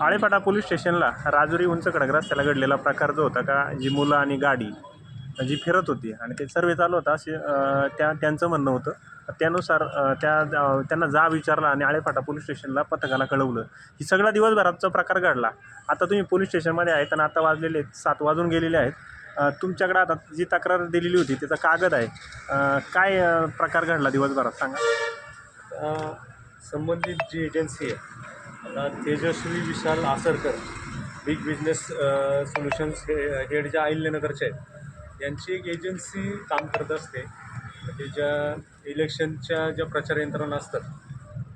आळेपाटा police स्टेशनला राजुरी उंच खडक रस्त्याला घडलेला प्रकार जो होता का जी मुलं आणि गाडी जी फिरत होती आणि ते सर्वे चालू होता असे त्या त्यांचं म्हणणं होतं. त्यानुसार त्या त्यांना जा विचारला आणि आळेपाटा पोलीस स्टेशनला पथकाला कळवलं. ही सगळा दिवसभराचा प्रकार घडला. आता तुम्ही पोलीस स्टेशनमध्ये आहेत आणि आता वाजलेले आहेत सात वाजून गेलेले आहेत. तुमच्याकडे आता जी तक्रार दिलेली होती त्याचा कागद आहे. काय प्रकार घडला दिवसभरात सांगा. संबंधित जी एजन्सी आहे आता Tejaswi Vishal Asarkar big business solutions हे हेड ज्या अहिल्यानगरचे आहेत यांची एक एजन्सी काम करत असते. म्हणजे ज्या इलेक्शनच्या ज्या प्रचार यंत्रणा असतात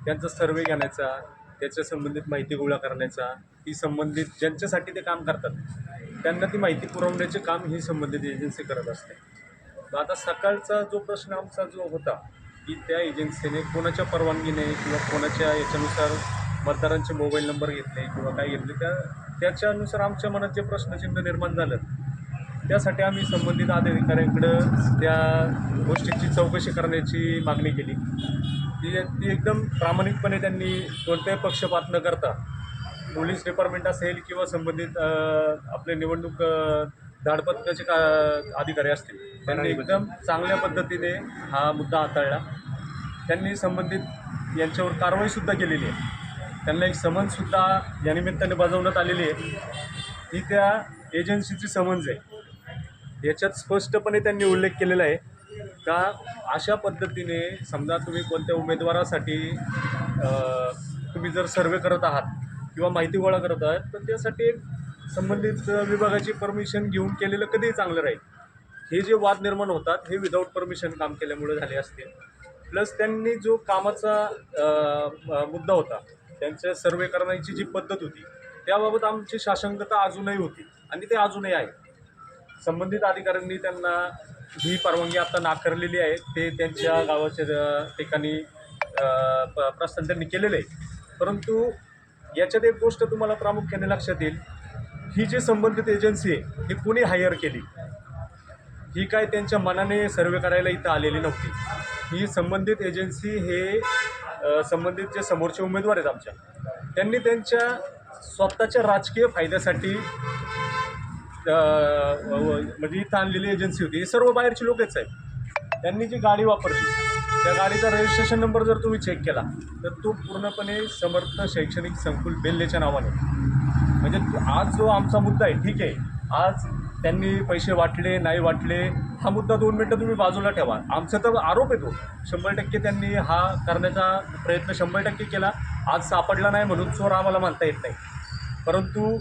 त्यांचा सर्वे घेण्याचा त्याच्या संबंधित माहिती गोळा करण्याचा ती संबंधित ज्यांच्यासाठी ते काम करतात त्यांना ती माहिती पुरवण्याचे काम ही संबंधित एजन्सी करत असते. मग आता सकाळचा जो प्रश्न आमचा जो होता की त्या एजन्सीने कोणाच्या परवानगीने किंवा कोणाच्या याच्यानुसार मतदारांचे मोबाईल नंबर घेतले किंवा काय घेतले त्या त्याच्यानुसार आमच्या मनात जे प्रश्नचिन्ह निर्माण झालं त्यासाठी आम्ही संबंधित अधिकाऱ्यांकडं त्या गोष्टीची चौकशी करण्याची मागणी केली. ती ती एकदम प्रामाणिकपणे त्यांनी कोणत्याही पक्षपात न करता पोलीस डिपार्टमेंट असेल किंवा संबंधित आपले निवडणूक अ, धाडपथकाचे का अधिकारी असतील त्यांनी एकदम चांगल्या पद्धतीने हा मुद्दा हाताळला. त्यांनी संबंधित यांच्यावर कारवाईसुद्धा केलेली आहे. त्यांना एक समन्ससुद्धा या निमित्ताने बजावण्यात आलेली आहे. ही त्या एजन्सीची समन्स आहे. याच्यात स्पष्टपणे त्यांनी उल्लेख केलेला आहे का अशा पद्धतीने समजा तुम्ही कोणत्या उमेदवारासाठी तुम्ही जर सर्वे करत आहात किंवा माहिती गोळा करत आहात तर त्यासाठी एक संबंधित विभागाची परमिशन घेऊन केलेलं कधीही चांगलं राहील. हे जे वाद निर्माण होतात हे विदाऊट परमिशन काम केल्यामुळे झाले असते. प्लस त्यांनी जो कामाचा मुद्दा होता त्यांच्या सर्वे करण्याची जी पद्धत होती त्याबाबत आमची शासंगता अजूनही होती आणि ते अजूनही आहे. संबंधित अधिकाऱ्यांनी त्यांना ही परवानगी आता नाकारलेली आहे. ते त्यांच्या गावाच्या ठिकाणी प- प्रस्थान त्यांनी केलेलं आहे. परंतु याच्यात एक गोष्ट तुम्हाला प्रामुख्याने लक्षात येईल. ही जी संबंधित एजन्सी आहे ही कुणी हायर केली? ही काय त्यांच्या मनाने सर्वे करायला इथं आलेली नव्हती. ही संबंधित एजन्सी हे संबंधित जे समोरचे उमेदवार आहेत आमच्या त्यांनी त्यांच्या स्वतःच्या राजकीय फायद्यासाठी म्हणजे इथं आणलेली एजन्सी होती. हे सर्व बाहेरची लोकच आहेत. त्यांनी जी गाडी वापरली त्या गाडीचा रजिस्ट्रेशन नंबर जर तुम्ही चेक केला तर तो पूर्णपणे समर्थ शैक्षणिक संकुल बेल्लेच्या नावाने. म्हणजे आज जो आमचा मुद्दा आहे ठीक आहे. आज त्यांनी पैसे वाटले नाही वाटले हा मुद्दा दोन मिनटं तुम्ही बाजूला ठेवा. आमचा तर आरोप येतो. शंभर टक्के त्यांनी हा करण्याचा प्रयत्न शंभर टक्के केला. आज सापडला नाही म्हणून चोर आम्हाला मानता येत नाही. परंतु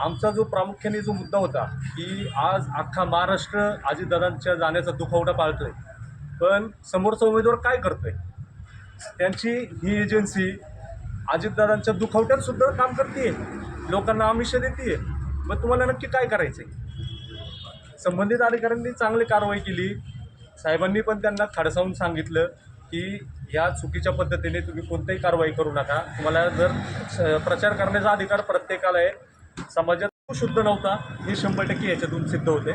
आमचा जो प्रामुख्याने जो मुद्दा होता की आज अख्खा महाराष्ट्र अजितदादांच्या जाण्याचा दुखवटा पाळतोय. पण समोरचा उमेदवार काय करतोय? त्यांची ही एजन्सी अजितदादांच्या दुखवट्यात सुद्धा काम करते लोकांना आमिष देते मग तुम्हाला नक्की काय करायचं आहे संबंधित अधिकाऱ्यांनी चांगली कारवाई केली. साहेबांनी पण त्यांना खडसावून सांगितलं की या चुकीच्या पद्धतीने तुम्ही कोणतीही कारवाई करू नका. तुम्हाला जर स- प्रचार करण्याचा अधिकार प्रत्येकाला आहे. समाजात तो शुद्ध नव्हता. हे शंभर टक्के याच्यातून सिद्ध होते.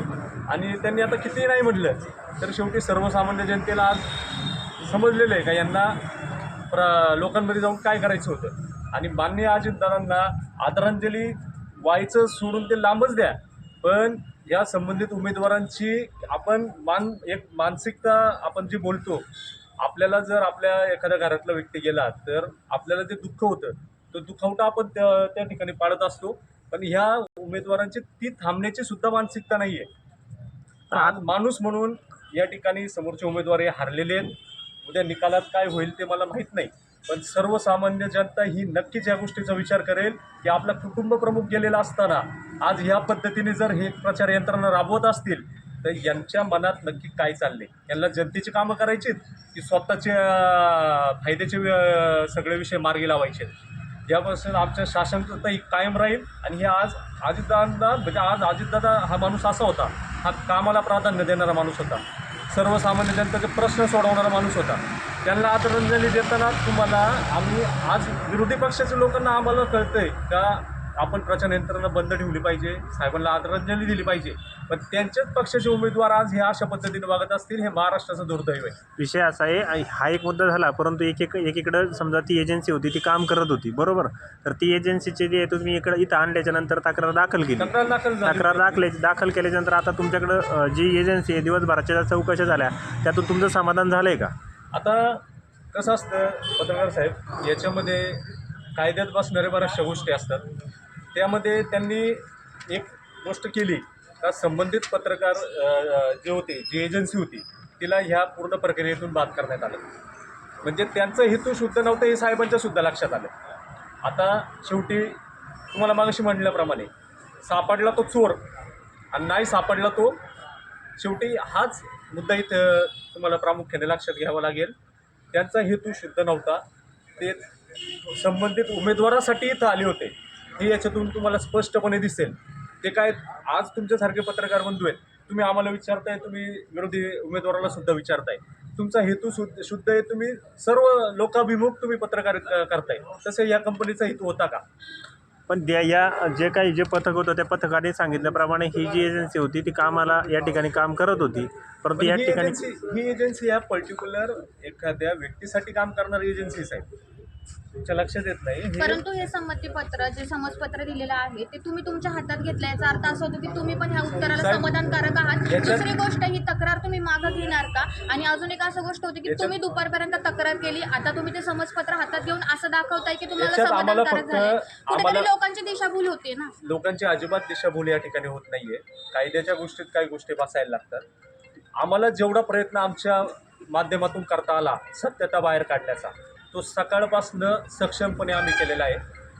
आणि त्यांनी आता कितीही नाही म्हटलं तर शेवटी सर्वसामान्य जनतेला आज समजलेलं आहे का यांना प्र लोकांमध्ये जाऊन काय करायचं होतं. आणि मान्य अजितदारांना आदरांजली व्हायचं सोडून ते लांबच द्या. पण या संबंधित उमेदवारांची आपण मान एक मानसिकता आपण जी बोलतो आपल्याला जर आपल्या एखाद्या घरातला व्यक्ती गेला तर आपल्याला ते दुःख होतं तो दुखावटा आपण त्या त्या ठिकाणी पाळत असतो. पण ह्या उमेदवारांची ती थांबण्याची सुद्धा मानसिकता नाही आहे माणूस म्हणून या ठिकाणी समोरचे उमेदवार हे हारलेले आहेत. उद्या निकालात काय होईल ते मला माहीत नाही. पण सर्वसामान्य जनता ही नक्कीच या गोष्टीचा विचार करेल की आपला कुटुंब प्रमुख गेलेला असताना आज ह्या पद्धतीने जर हे प्रचार यंत्रणा राबवत असतील तर यांच्या मनात नक्की काय चालले यांना जनतेची कामं करायचीत की स्वतःचे फायद्याचे सगळे विषय मार्गी लावायचे? यापासून आमच्या शासनता कायम राहील आणि हे आज अजितदादा म्हणजे आज अजितदादा हा माणूस असा होता हा कामाला प्राधान्य देणारा माणूस होता. सर्वसामान्य जनतेचे प्रश्न सोडवणारा माणूस होता. त्यांना आदरांजली देताना तुम्हाला आम्ही आज विरोधी पक्षाच्या लोकांना आम्हाला कळतंय का आपण प्रचार यंत्रणा बंद ठेवली पाहिजे साहेबांना आदरांजली दिली पाहिजे. पण त्यांच्याच पक्षाचे उमेदवार आज हे अशा पद्धतीने वागत असतील हे महाराष्ट्राचं दुर्दैव आहे. विषय असा आहे हा एक मुद्दा झाला परंतु एक एक एकीकडं समजा ती एजन्सी होती ती काम करत होती बरोबर? तर ती एजन्सीचे जे तुम्ही इकडं इथं आणल्याच्या नंतर तक्रार दाखल केली. तक्रार दाखल. तक्रार दाखल दाखल केल्याच्यानंतर आता तुमच्याकडं जी एजन्सी आहे दिवसभराच्या चौकशा झाल्या त्यातून तुमचं समाधान झालं आहे का? आता कसं असतं पत्रकार साहेब याच्यामध्ये कायद्यात बसणाऱ्या बऱ्याचशा गोष्टी असतात. त्यामध्ये त्यांनी एक गोष्ट केली का संबंधित पत्रकार जे होते जी एजन्सी होती तिला ह्या पूर्ण प्रक्रियेतून बाद करण्यात आलं. म्हणजे त्यांचं हेतू शुद्ध नव्हतं हे साहेबांच्या सुद्धा लक्षात आलं. आता शेवटी तुम्हाला मागाशी म्हटल्याप्रमाणे सापडला तो चोर आणि नाही सापडला तो शेवटी हाच मुद्दा इथं तुम्हाला प्रामुख्याने लक्षात घ्यावा लागेल. त्यांचा हेतू शुद्ध नव्हता. ते संबंधित उमेदवारासाठी इथं आले होते. हे याच्यातून तुम्हाला स्पष्टपणे दिसेल. ते काय आज तुमच्यासारखे पत्रकार बंधू आहेत. तुम्ही आम्हाला विचारताय तुम्ही विरोधी उमेदवाराला सुद्धा विचारताय. तुमचा हेतू शुद्ध शुद्ध आहे तुम्ही सर्व लोकाभिमुख तुम्ही पत्रकार क- करताय. तसे या कंपनीचा हेतू होता का? पण त्या या जे काही जे पथक होतं त्या पथकाने सांगितल्याप्रमाणे ही जी एजन्सी होती ती कामाला या ठिकाणी काम करत होती. परंतु या ठिकाणी ही एजन्सी या पर्टिक्युलर एखाद्या व्यक्तीसाठी काम करणारी एजन्सीज आहे. तुमच्या लक्षात येत नाही. हे परंतु हे संमतीपत्र जे समजपत्र दिलेलं आहे ते तुम्ही तुमच्या हातात घेतलं. याचा अर्थ असा होतो की तुम्ही पण ह्या उत्तराला साहेब, समाधानकारक आहात. याच्यात- दुसरी गोष्ट ही तक्रार तुम्ही मागं घेणार का? आणि अजून एक असं गोष्ट होती की याच्यात- तुम्ही दुपारपर्यंत तक्रार केली आता तुम्ही ते समजपत्र हातात घेऊन असं दाखवताय की तुम्हाला याच्यात आम्हाला समाधानकारक फक्त- झालंय. कुठेतरी आम्हाला- लोकांची दिशाभूल होते ना. लोकांची अजिबात दिशाभूल या ठिकाणी होत नाहीये. कायद्याच्या गोष्टीत काही गोष्टी बसायला लागतात. आम्हाला जेवढा प्रयत्न आमच्या माध्यमातून करता आला सत्यता बाहेर काढण्याचा. तो सकाळपासनं सक्षमपणे आम्ही केलेला आहे.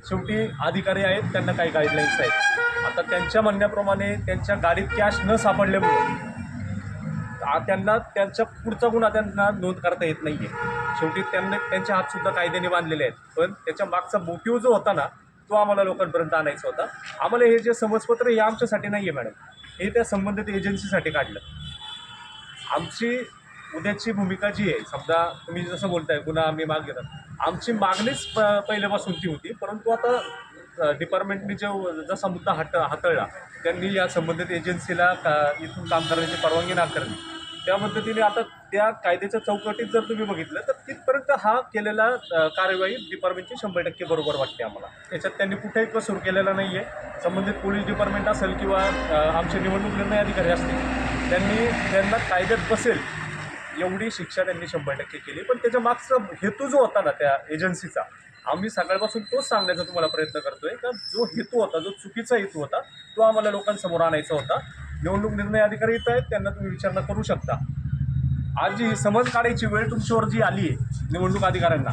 शेवटी अधिकारी आहेत त्यांना काही गाईडलाईन्स आहेत. आता त्यांच्या म्हणण्याप्रमाणे त्यांच्या गाडीत कॅश न सापडल्यामुळे त्यांना त्यांच्या पुढचा गुन्हा त्यांना नोंद करता येत नाही आहे शेवटी त्यांना त्यांचे हातसुद्धा कायद्याने बांधलेले आहेत. पण त्याच्या मागचा मोटिव्ह जो होता ना तो आम्हाला लोकांपर्यंत आणायचा होता. आम्हाला हे जे समजपत्र हे आमच्यासाठी नाही आहे मॅडम. हे त्या संबंधित एजन्सीसाठी काढलं. आमची उद्याची भूमिका जी आहे समजा तुम्ही जसं बोलताय गुन्हा आम्ही माग घेतात. आमची मागणीच प पहिल्यापासून ती होती परंतु आता डिपार्टमेंटने जो जसा मुद्दा हात हाताळला त्यांनी या संबंधित एजन्सीला का इथून काम करण्याची परवानगी नाकारली. त्या पद्धतीने आता त्या कायद्याच्या चौकटीत जर तुम्ही बघितलं तर तिथपर्यंत हा केलेला कार्यवाही डिपार्टमेंटची शंभर टक्के बरोबर वाटते आम्हाला. त्याच्यात त्यांनी कुठेही कसूर केलेला नाही आहे संबंधित पोलीस डिपार्टमेंट असेल किंवा आमचे निवडणूक निर्णय अधिकारी असतील त्यांनी त्यांना कायद्यात बसेल एवढी शिक्षा त्यांनी शंभर टक्के केली. पण त्याच्या मागचा हेतू जो होता ना त्या एजन्सीचा आम्ही सकाळपासून तोच सांगण्याचा तुम्हाला प्रयत्न करतोय का जो हेतू होता जो चुकीचा हेतू होता तो आम्हाला लोकांसमोर आणायचा होता. निवडणूक निर्णय अधिकारी येत आहेत त्यांना तुम्ही विचारणा करू शकता. आज जी समज काढायची वेळ तुमच्यावर जी आली आहे निवडणूक अधिकाऱ्यांना.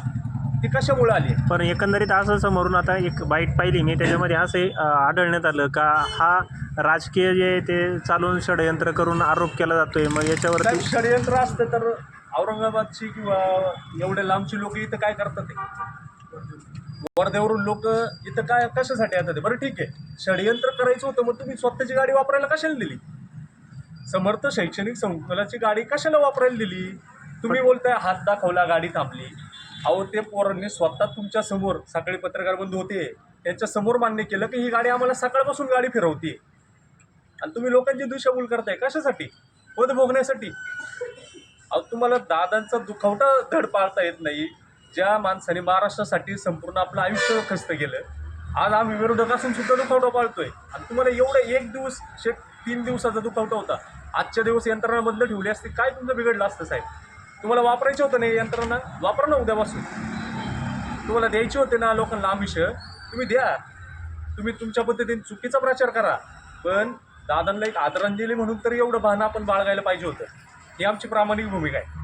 ती कशामुळे आली? पण एकंदरीत असं समोरून आता एक बाईट पाहिली मी त्याच्यामध्ये असं आढळण्यात आलं का हा राजकीय जे आहे ते चालून षडयंत्र करून आरोप केला जातोय. मग याच्यावरती साहेब, षडयंत्र असतं तर औरंगाबादची किंवा एवढे लांबची लोक इथं काय करतात ते? वर्ध्यावरून लोक इथं काय कशासाठी येतात ते? बरं ठीक आहे. षडयंत्र करायचं होतं मग तुम्ही स्वतःची गाडी वापरायला कशाला दिली? समर्थ शैक्षणिक संकुलाची गाडी कशाला वापरायला दिली? तुम्ही बोलताय हात दाखवला गाडी थांबली. अहो ते पोरांनी स्वतः तुमच्यासमोर सकाळी पत्रकार बंधू होते. त्यांच्यासमोर मान्य केलं की ही गाडी आम्हाला सकाळपासून गाडी फिरवते. आणि तुम्ही लोकांची दिशाभूल करताय कशासाठी? पद भोगण्यासाठी? अहो तुम्हाला दादांचा दुखवटा धड पाळता येत नाही. ज्या माणसाने महाराष्ट्रासाठी संपूर्ण आपलं आयुष्य खस्त केलं आज आम्ही विरोधक असून सुद्धा दुखावटा पाळतोय. आणि तुम्हाला एवढं एक दिवस शेट तीन दिवसाचा दुखावटा होता. आजच्या दिवस यंत्रणा बंद ठेवली असते काय तुमचं बिघडलं असतं साहेब? तुम्हाला वापरायचं होतं नाही यंत्रणा? वापरा ना उद्यापासून. तुम्हाला द्यायचे होते ना लोकांना आमिष तुम्ही द्या. तुम्ही तुमच्या पद्धतीने चुकीचा प्रचार करा. पण दादांना एक आदरांजली म्हणून तरी एवढं भानं आपण बाळगायला पाहिजे होतं. ही आमची प्रामाणिक भूमिका आहे.